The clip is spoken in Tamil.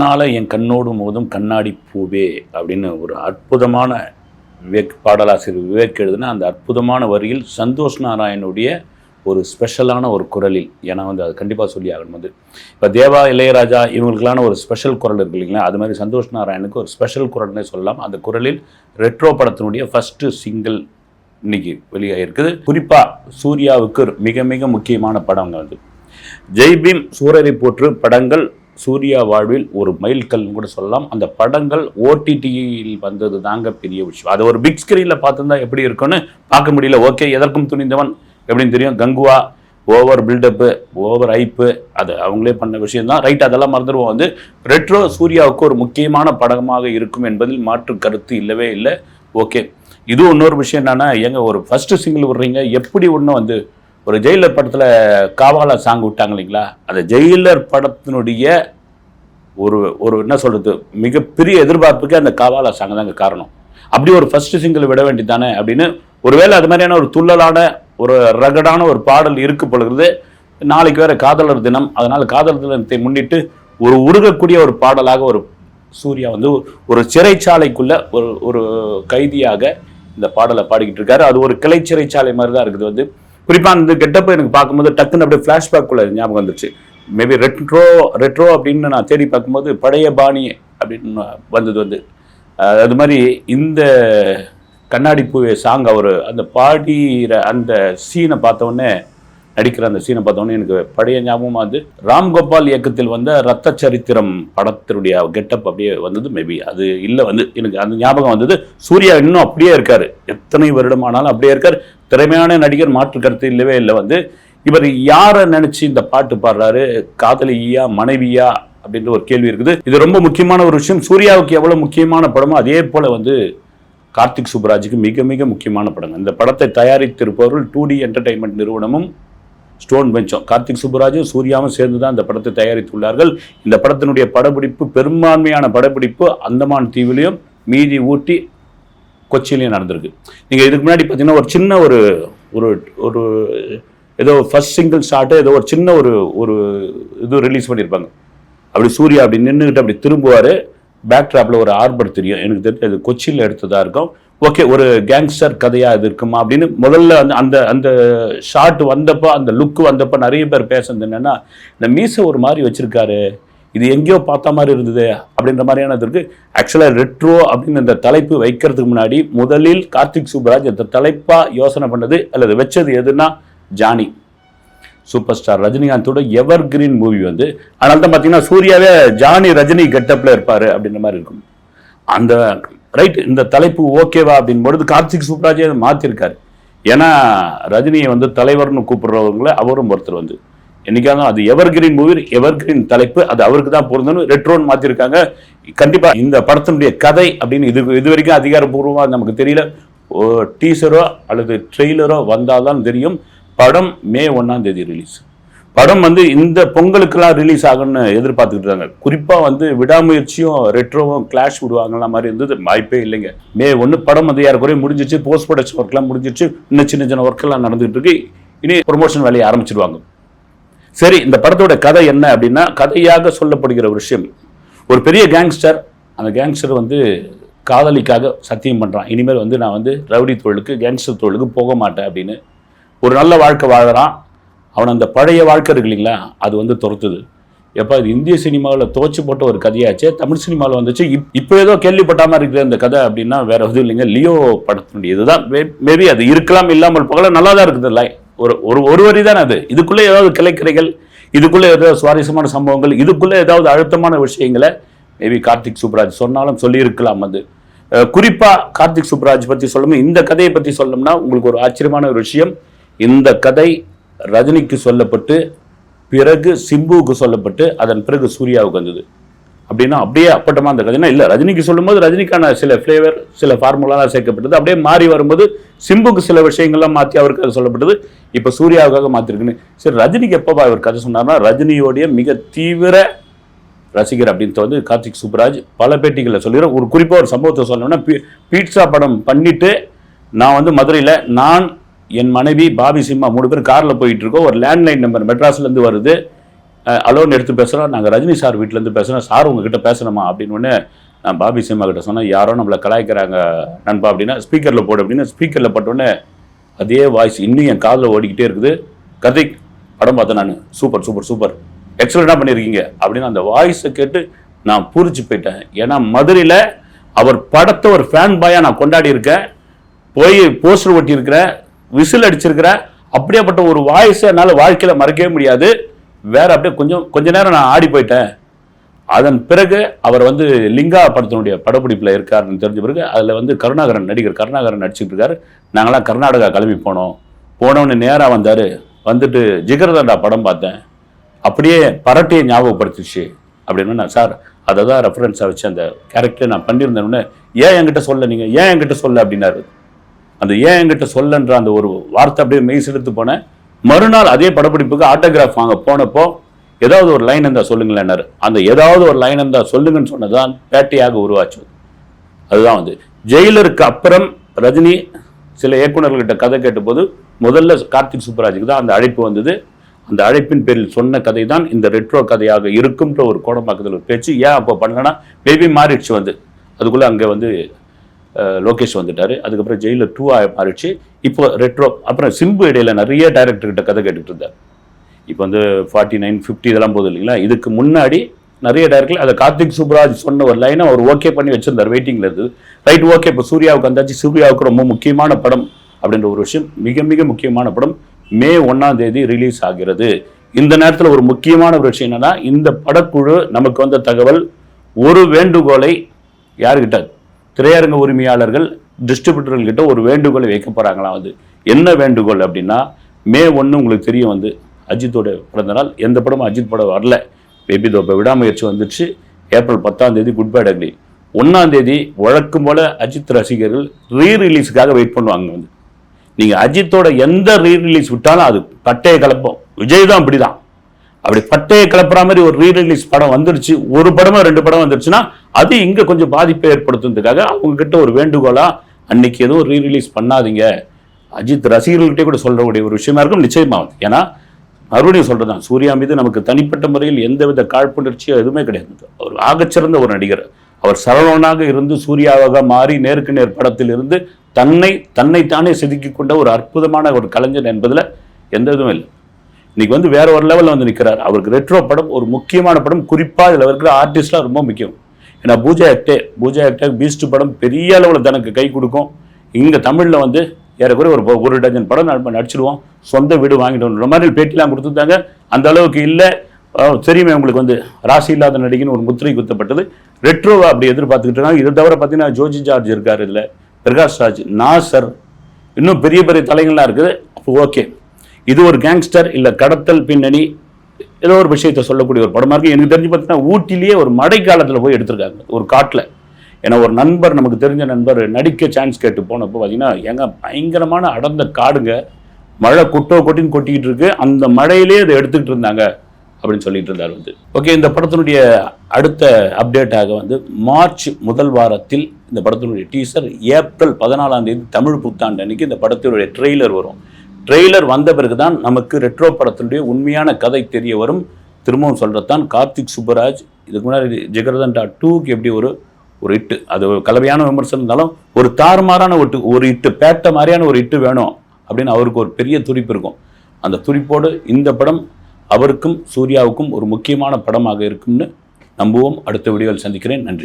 கண்ணால் என் கண்ணோடு மோதும் கண்ணாடி பூவே அப்படின்னு ஒரு அற்புதமான விவேக் பாடலாசிரியர் விவேக் எழுதுனா அந்த அற்புதமான வரியில் சந்தோஷ் நாராயணுடைய ஒரு ஸ்பெஷலான ஒரு குரலில் ஏன்னா வந்து அது கண்டிப்பாக சொல்லி ஆகணும் வந்து. இப்போ தேவா இளையராஜா இவங்களுக்கான ஒரு ஸ்பெஷல் குரல் இருக்கு இல்லைங்களா? அது மாதிரி சந்தோஷ் நாராயணுக்கு ஒரு ஸ்பெஷல் குரல்னே சொல்லலாம். அந்த குரலில் ரெட்ரோ படத்தினுடைய ஃபஸ்ட்டு சிங்கிள் இன்னைக்கு வெளியாகிருக்குது குறிப்பாக சூர்யாவுக்கு ஒரு மிக மிக முக்கியமான படம் வந்து ஜெய்பீம் சூரரை போற்று படங்கள் சூர்யா வாழ்வில் ஒரு மைல்கல்னு கூட சொல்லலாம். அந்த படங்கள் ஓடிடியில் வந்தது தாங்க பெரிய விஷயம். அதை ஒரு பிக் ஸ்க்ரீனில் பார்த்துருந்தா எப்படி இருக்கும்னு பார்க்க முடியல. ஓகே எதற்கும் துணிந்தவன் எப்படின்னு தெரியும். Kanguva over buildup over hype அது அவங்களே பண்ண விஷயம்தான். ரைட் அதெல்லாம் மறந்துடுவோம். வந்து ரெட்ரோ சூர்யாவுக்கு ஒரு முக்கியமான படமாக இருக்கும் என்பதில் மாற்று கருத்து இல்லவே இல்லை. ஓகே இது இன்னொரு விஷயம் என்னன்னா எங்க ஒரு ஃபர்ஸ்ட் சிங்கிள் விடுறீங்க. எப்படி ஒன்று வந்து ஒரு ஜெயிலர் படத்தில் காவாலா சாங் விட்டாங்க இல்லைங்களா? அந்த ஜெயிலர் படத்தினுடைய ஒரு ஒரு என்ன சொல்கிறது மிகப்பெரிய எதிர்பார்ப்புக்கு அந்த காவாலா சாங் தாங்க காரணம். அப்படி ஒரு ஃபர்ஸ்ட் சிங்கிள் விட வேண்டியதானே அப்படின்னு ஒருவேளை அது மாதிரியான ஒரு துள்ளலான ஒரு ரகடான ஒரு பாடல் இருக்கு பொழுது நாளைக்கு வேற காதலர் தினம். அதனால் காதலர் தினத்தை முன்னிட்டு ஒரு உருகக்கூடிய ஒரு பாடலாக ஒரு சூர்யா வந்து ஒரு சிறைச்சாலைக்குள்ள ஒரு ஒரு கைதியாக இந்த பாடலை பாடிக்கிட்டு இருக்காரு. அது ஒரு கிளை சிறைச்சாலை மாதிரி தான் இருக்குது. வந்து குறிப்பாக அந்த கெட்டப்ப எனக்கு பார்க்கும்போது டக்குன்னு அப்படியே ஃப்ளாஷ்பேக்குள்ள ஞாபகம் வந்துச்சு மேபி ரெட்ரோ ரெட்ரோ அப்படின்னு நான் தேடி பார்க்கும்போது பழைய பாணி அப்படின்னு வந்தது வந்து. அது மாதிரி இந்த கண்ணாடி பூவே சாங் அவர் அந்த பாடிற அந்த சீனை பார்த்தோன்னே நடிக்கிற அந்த சீனை பார்த்தோன்னே எனக்கு பழைய ஞாபகமாக வந்து ராம்கோபால் இயக்கத்தில் வந்த ரத்த சரித்திரம் படத்தினுடைய கெட்டப் அப்படியே வந்தது. மேபி அது இல்லை வந்து எனக்கு அந்த ஞாபகம் வந்தது. சூர்யா இன்னும் அப்படியே இருக்கார். எத்தனை வருடமானாலும் அப்படியே இருக்கார். திறமையான நடிகர் மாற்று கருத்து இல்லவே இல்லை வந்து. இவர் யாரை நினைச்சு இந்த பாட்டு பாடுறாரு? காதலியா மனைவியா அப்படின்ற ஒரு கேள்வி இருக்குது. இது ரொம்ப முக்கியமான ஒரு விஷயம். சூர்யாவுக்கு எவ்வளவு முக்கியமான படமோ அதே போல வந்து கார்த்திக் சுப்ராஜுக்கு மிக மிக முக்கியமான படம் இந்த படத்தை தயாரித்திருப்பவர்கள் டூ டி என்டர்டைன்மெண்ட் நிறுவனமும் ஸ்டோன் பெஞ்சும் கார்த்திக் சுப்புராஜும் சூர்யாவும் சேர்ந்து தான் இந்த படத்தை தயாரித்துள்ளார்கள். இந்த படத்தினுடைய படப்பிடிப்பு பெரும்பான்மையான படப்பிடிப்பு அந்தமான் தீவிலையும் மீதி ஊட்டி கொச்சியிலையும் நடந்திருக்கு. நீங்கள் இதுக்கு முன்னாடி பார்த்தீங்கன்னா ஒரு சின்ன ஒரு ஒரு ஒரு ஏதோ ஃபர்ஸ்ட் சிங்கிள் ஷாட்டு ஏதோ ஒரு சின்ன ஒரு ஒரு இது ரிலீஸ் பண்ணியிருப்பாங்க. அப்படி சூர்யா அப்படி நின்றுக்கிட்டு அப்படி திரும்புவார். பேக் ட்ராப்பில் ஒரு ஆர்பர் தெரியும். எனக்கு தெரிஞ்சு அது கொச்சியில் எடுத்ததாக இருக்கும். ஓகே ஒரு கேங்ஸ்டர் கதையாக இது இருக்குமா அப்படின்னு முதல்ல அந்த அந்த அந்த ஷாட் வந்தப்போ அந்த லுக் வந்தப்போ நிறைய பேர் பேசுனது என்னென்னா இந்த மீசை ஒரு மாதிரி வச்சுருக்காரு. இது எங்கேயோ பார்த்த மாதிரி இருந்தது அப்படின்ற மாதிரியானது இருக்கு. ஆக்சுவலாக ரெட்ரோ அப்படின்னு இந்த தலைப்பு வைக்கிறதுக்கு முன்னாடி முதலில் கார்த்திக் சுப்ராஜ் இந்த தலைப்பாக யோசனை பண்ணது அல்லது வச்சது எதுன்னா ஜானி. சூப்பர் ஸ்டார் ரஜினிகாந்தோட எவர் கிரீன் மூவி வந்து. அதனால தான் பார்த்தீங்கன்னா சூர்யாவே ஜானி ரஜினி கெட்டப்பில் இருப்பார் அப்படின்ற மாதிரி இருக்கும். அந்த ரைட் இந்த தலைப்பு ஓகேவா அப்படின் பொழுது கார்த்திக் சூப்ராஜே மாற்றிருக்காரு ஏன்னா ரஜினியை வந்து தலைவர்னு கூப்பிடுறவங்கள அவரும் ஒருத்தர் வந்து. என்னைக்காலும் அது evergreen movie evergreen தலைப்பு. அது அவருக்கு தான் பொருந்தணும். ரெட்ரோன்னு மாற்றிருக்காங்க கண்டிப்பாக இந்த படத்தினுடைய கதை அப்படின்னு இது இது வரைக்கும் அதிகாரப்பூர்வமாக நமக்கு தெரியல. டீசரோ அல்லது ட்ரெய்லரோ வந்தால்தான் தெரியும். படம் மே ஒன்றாம் தேதி ரிலீஸ் படம் வந்து இந்த பொங்கலுக்கெல்லாம் ரிலீஸ் ஆகும்னு எதிர்பார்த்துக்கிட்டு இருக்காங்க. குறிப்பாக வந்து விடாமுயற்சியும் ரெட்ரோவும் கிளாஷ் விடுவாங்கலாம் மாதிரி இருந்தது. வாய்ப்பே இல்லைங்க. மே ஒன்று படம் வந்து யாருக்குறைய முடிஞ்சிச்சு. போஸ்ட் ப்ரொடக்ஷன் ஒர்க்லாம் முடிஞ்சிச்சு. இன்னும் சின்ன சின்ன ஒர்க்கெல்லாம் நடந்துகிட்டு இருக்கு. இனி ப்ரொமோஷன் வேலையை ஆரம்பிச்சிடுவாங்க சரி இந்த படத்தோட கதை என்ன அப்படின்னா கதையாக சொல்லப்படுகிற ஒரு விஷயம். ஒரு பெரிய கேங்ஸ்டர் அந்த கேங்ஸ்டர் வந்து காதலிக்காக சத்தியம் பண்ணுறான் இனிமேல் வந்து நான் வந்து ரவுடி தொழிலுக்கு கேங்ஸ்டர் தொழிலுக்கு போக மாட்டேன் அப்படின்னு ஒரு நல்ல வாழ்க்கை வாழறான். அவன் அந்த பழைய வாழ்க்கை இருக்கு இல்லைங்களா அது வந்து துரத்துது. எப்போ அது இந்திய சினிமாவில் தோச்சு போட்ட ஒரு கதையாச்சு தமிழ் சினிமாவில் வந்துச்சு. இப் இப்போ ஏதோ கேள்விப்பட்டாமல் இருக்கிற இந்த கதை அப்படின்னா வேற எதுவும் இல்லைங்க. லியோ படத்தினுடைய இதுதான். மேபி அது இருக்கலாம் இல்லாமல் போகலாம். நல்லா தான் இருக்குது லை ஒரு ஒரு ஒரு வரி தான் அது? இதுக்குள்ளே ஏதாவது கிளைக்கிறைகள் இதுக்குள்ளே ஏதாவது சுவாரஸ்யமான சம்பவங்கள் இதுக்குள்ளே ஏதாவது அழுத்தமான விஷயங்களை மேபி கார்த்திக் சுப்ராஜ் சொன்னாலும் சொல்லியிருக்கலாம் அது. குறிப்பாக கார்த்திக் சுப்ராஜ் பற்றி சொல்லணும் இந்த கதையை பற்றி சொல்லணும்னா உங்களுக்கு ஒரு ஆச்சரியமான ஒரு விஷயம். இந்த கதை ரஜினிக்கு சொல்லப்பட்டு பிறகு சிம்புவுக்கு சொல்லப்பட்டு அதன் பிறகு சூர்யாவுக்கு வந்தது. அப்படின்னா அப்படியே அப்பட்டமா அந்த கதைனா இல்லை ரஜினிக்கு சொல்லும்போது ரஜினிக்கான சில ஃப்ளேவர் சில ஃபார்முலாலாம் சேர்க்கப்பட்டது. அப்படியே மாறி வரும்போது சிம்புக்கு சில விஷயங்கள்லாம் மாற்றி அவருக்கு அது சொல்லப்பட்டது. இப்போ சூர்யாவுக்காக மாற்றிருக்குன்னு சரி ரஜினிக்கு எப்போ அவர் கதை சொன்னார்னா ரஜினியோடைய மிக தீவிர ரசிகர் அப்படின்றது வந்து கார்த்திக் சுப்ராஜ் பல பேட்டிகளில் சொல்லிடுறோம் ஒரு குறிப்பாக ஒரு சம்பவத்தை சொல்லணும்னா பீ- பீட்சா படம் பண்ணிட்டு நான் வந்து மதுரையில் நான் என் மனைவி பாபி சிம்மா மூணு பேர் காரில் போயிட்டு இருக்கோம். ஒரு லேண்ட்லைன் நம்பர் மெட்ராஸ்லேருந்து வருது. அலோன் எடுத்து பேசுகிறோம் நாங்கள் ரஜினி சார் வீட்டிலேருந்து பேசுகிறோம் சார் உங்ககிட்ட பேசணுமா அப்படின்னு உடனே நான் பாபி சினிமா கிட்ட சொன்னேன் யாரோ நம்மளை கலாய்க்கிறாங்க நண்பா அப்படின்னா ஸ்பீக்கரில் போடு அப்படின்னு ஸ்பீக்கரில் போட்டோடனே அதே வாய்ஸ் இன்னும் என் காதில் ஓடிக்கிட்டே இருக்குது. கதிக் படம் பார்த்தேன் நான். Super super super. எக்ஸலண்டாக பண்ணியிருக்கீங்க அப்படின்னு அந்த வாய்ஸை கேட்டு நான் பூரிச்சு போயிட்டேன். ஏன்னா மதுரையில் அவர் படத்தை ஒரு ஃபேன் பாயாக நான் கொண்டாடி இருக்கேன். போய் போஸ்டர் ஒட்டியிருக்கிறேன். விசில் அடிச்சிருக்கிறேன். அப்படியேப்பட்ட ஒரு வாய்ஸை என்னால் வாழ்க்கையில் மறக்கவே முடியாது. வேற அப்படியே கொஞ்சம் கொஞ்ச நேரம் நான் ஆடி போயிட்டேன். அதன் பிறகு அவர் வந்து லிங்கா படத்தினுடைய படப்பிடிப்பில் இருக்காருன்னு தெரிஞ்ச பிறகு அதில் வந்து கருணாகரன் நடிகர் கருணாகரன் நடிச்சிட்டு இருக்காரு. நாங்களாம் கர்நாடகா கிளம்பி போனோம். போனவொன்னு நேராக வந்தார். வந்துட்டு ஜிகர்தண்டா படம் பார்த்தேன். அப்படியே பரட்டையை ஞாபகப்படுத்திச்சு அப்படின்னு நான் சார் அதை தான் ரெஃபரன்ஸாக வச்சு அந்த கேரக்டர் நான் பண்ணியிருந்தேன்னு ஏன் என்கிட்ட சொல்ல நீங்கள் ஏன் என்கிட்ட சொல்ல அப்படின்னாரு. அந்த ஏன் என்கிட்ட சொல்லன்ற அந்த ஒரு வார்த்தை அப்படியே மெய் செலுத்து போனேன். மறுநாள் அதே படப்பிடிப்புக்கு ஆட்டோகிராஃப் வாங்க போனப்போ ஏதாவது ஒரு லைன் இருந்தால் சொல்லுங்களேன்னாரு அந்த ஏதாவது ஒரு லைன் இருந்தால் சொல்லுங்கன்னு சொன்னதான் பேட்டையாக உருவாச்சு. அதுதான் வந்து. ஜெயிலருக்கு அப்புறம் ரஜினி சில இயக்குநர்கள்கிட்ட கதை கேட்டபோது முதல்ல கார்த்திக் சுப்ராஜுக்கு தான் அந்த அழைப்பு வந்தது. அந்த அழைப்பின் பேரில் சொன்ன கதை தான் இந்த ரெட்ரோ கதையாக இருக்கும்ன்ற ஒரு கோடம்பாக்கத்தில் ஒரு பேச்சு ஏன் அப்போ பண்ணலன்னா மேபி மாறிடுச்சு வந்து. அதுக்குள்ளே அங்கே வந்து லோகேஷ் வந்துட்டார். அதுக்கப்புறம் ஜெயிலில் டூ மாறிடுச்சு. இப்போ ரெட்ரோ அப்புறம் சிம்பு இடையில நிறைய டேரக்டர்கிட்ட கதை கேட்டுக்கிட்டு இருந்தார் இப்போ வந்து ஃபார்ட்டி நைன் ஃபிஃப்டி இதெல்லாம் போகுது இல்லைங்களா? இதுக்கு முன்னாடி நிறைய டேரக்டர் அதை கார்த்திக் சுப்ராஜ் சொன்ன ஒரு லைனை அவர் ஓகே பண்ணி வச்சிருந்தார் வெயிட்டிங்கில் இருக்குது ரைட் ஓகே இப்போ சூர்யாவுக்கு வந்தாச்சு. சூர்யாவுக்கு ரொம்ப முக்கியமான படம் அப்படின்ற ஒரு விஷயம் மிக மிக முக்கியமான படம் மே ஒன்றாம் தேதி ரிலீஸ் ஆகிறது. இந்த நேரத்தில் ஒரு முக்கியமான ஒரு விஷயம் என்னன்னா இந்த படக்குழு நமக்கு வந்த தகவல் ஒரு வேண்டுகோளை யாருக்கிட்ட திரையரங்க உரிமையாளர்கள் டிஸ்ட்ரிபியூட்டர்கள் கிட்ட ஒரு வேண்டுகோளை வைக்க போகிறாங்களாம் வந்து என்ன வேண்டுகோள் அப்படின்னா மே ஒன்று உங்களுக்கு தெரியும் வந்து அஜித்தோட பிறந்த நாள். எந்த படமும் அஜித் படம் வரல. பேபி தோப்பை விடாமுயற்சி வந்துச்சு. ஏப்ரல் பத்தாம் தேதி குட் பை டக்லி ஒன்றாம் தேதி வழக்கம் போல அஜித் ரசிகர்கள் ரீ ரிலீஸுக்காக வெயிட் பண்ணுவாங்க வந்து. நீங்கள் அஜித்தோட எந்த ரீ ரிலீஸ் விட்டாலும் அது கட்டையை கலப்போம். விஜய் தான் அப்படிதான். அப்படி பட்டையை கிளப்புற மாதிரி ஒரு ரீ ரிலீஸ் படம் வந்துருச்சு. ஒரு படமோ ரெண்டு படம் வந்துருச்சுன்னா அது இங்க கொஞ்சம் பாதிப்பை ஏற்படுத்துறதுக்காக அவங்க கிட்ட ஒரு வேண்டுகோளா அன்னைக்கு எதுவும் ரீ ரிலீஸ் பண்ணாதீங்க. அஜித் ரசிகர்கள்கிட்டே கூட சொல்லக்கூடிய ஒரு விஷயமா இருக்கும். நிச்சயமா ஏன்னா மறுபடியும் சொல்றதுதான். சூர்யா மீது நமக்கு தனிப்பட்ட முறையில் எந்தவித காழ்ப்புணர்ச்சியோ எதுவுமே கிடையாது. அவர் ஆகச்சிறந்த ஒரு நடிகர். அவர் சரவணனாக இருந்து சூர்யாவாக மாறி நேருக்கு நேர் படத்தில் இருந்து தன்னை தன்னைத்தானே செதுக்கி கொண்ட ஒரு அற்புதமான ஒரு கலைஞன் என்பதில் எந்த இதுவும் இல்லை. இன்னைக்கு வந்து வேற ஒரு லெவலில் வந்து நிற்கிறார் அவருக்கு ரெட்ரோ படம் ஒரு முக்கியமான படம் குறிப்பாக இதில் இருக்கிற ஆர்டிஸ்ட்லாம் ரொம்ப முக்கியம். ஏன்னா பூஜா ஆக்டே பூஜா ஆக்டே பீஸ்ட் படம் பெரிய அளவில் தனக்கு கை கொடுக்கும். இங்கே தமிழில் வந்து ஏறக்குறைய ஒரு ஒரு டஜன் படம் நம்ம நடிச்சிடுவோம் சொந்த வீடு வாங்கிட்டு மாதிரி பேட்டிலாம் கொடுத்துருந்தாங்க. அந்த அளவுக்கு இல்லை. தெரியுமே உங்களுக்கு வந்து ராசி இல்லாத நடிகைன்னு ஒரு முத்திரை குத்தப்பட்டது. ரெட்ரோவா அப்படி எதிர்பார்த்துக்கிட்டு இருக்காங்க. இதை தவிர பார்த்தீங்கன்னா ஜோஜி ஜார்ஜ் இருக்கார் இல்லை பிரகாஷ் ராஜ் நாசர். இன்னும் பெரிய பெரிய தலைகள்லாம் இருக்குது. அப்போ ஓகே இது ஒரு கேங்ஸ்டர் இல்லை கடத்தல் பின்னணி ஏதோ ஒரு விஷயத்தை சொல்லக்கூடிய ஒரு படமாக இருக்குது எனக்கு தெரிஞ்சு பார்த்தீங்கன்னா ஊட்டிலேயே ஒரு மழை காலத்தில் போய் எடுத்திருக்காங்க ஒரு காட்டில். ஏன்னா ஒரு நண்பர் நமக்கு தெரிஞ்ச நண்பர் நடிக்க சான்ஸ் கேட்டு போனப்போ பார்த்தீங்கன்னா எங்க பயங்கரமான அடர்ந்த காடுங்க. மழை கொட்டோ கொட்டின்னு கொட்டிக்கிட்டு இருக்கு. அந்த மழையிலே அதை எடுத்துக்கிட்டு இருந்தாங்க அப்படின்னு சொல்லிட்டு இருந்தார் வந்து. ஓகே இந்த படத்தினுடைய அடுத்த அப்டேட்டாக வந்து மார்ச் முதல் வாரத்தில் இந்த படத்தினுடைய டீசர் ஏப்ரல் பதினாலாம் தேதி தமிழ் புத்தாண்டு அன்னைக்கு இந்த படத்தினுடைய ட்ரெய்லர் வரும். ட்ரெய்லர் வந்த பிறகு தான் நமக்கு ரெட்ரோ படத்தினுடைய உண்மையான கதை தெரிய வரும். திரும்பவும் சொல்கிறதான் கார்த்திக் சுப்பராஜ் இதுக்கு முன்னாடி ஜெகர்தண்டா டூக்கு எப்படி ஒரு ஒரு இட்டு அது கலவையான விமர்சனம் இருந்தாலும் ஒரு தாறுமாறான ஒரு இட்டு- ஒரு இட்டு பேட்ட மாதிரியான ஒரு இட்டு வேணும் அப்படின்னு அவருக்கு ஒரு பெரிய துடிப்பு இருக்கும். அந்த துடிப்போடு இந்த படம் அவருக்கும் சூர்யாவுக்கும் ஒரு முக்கியமான படமாக இருக்கும்னு நம்புவோம். அடுத்த வீடியோவில் சந்திக்கிறேன். நன்றி.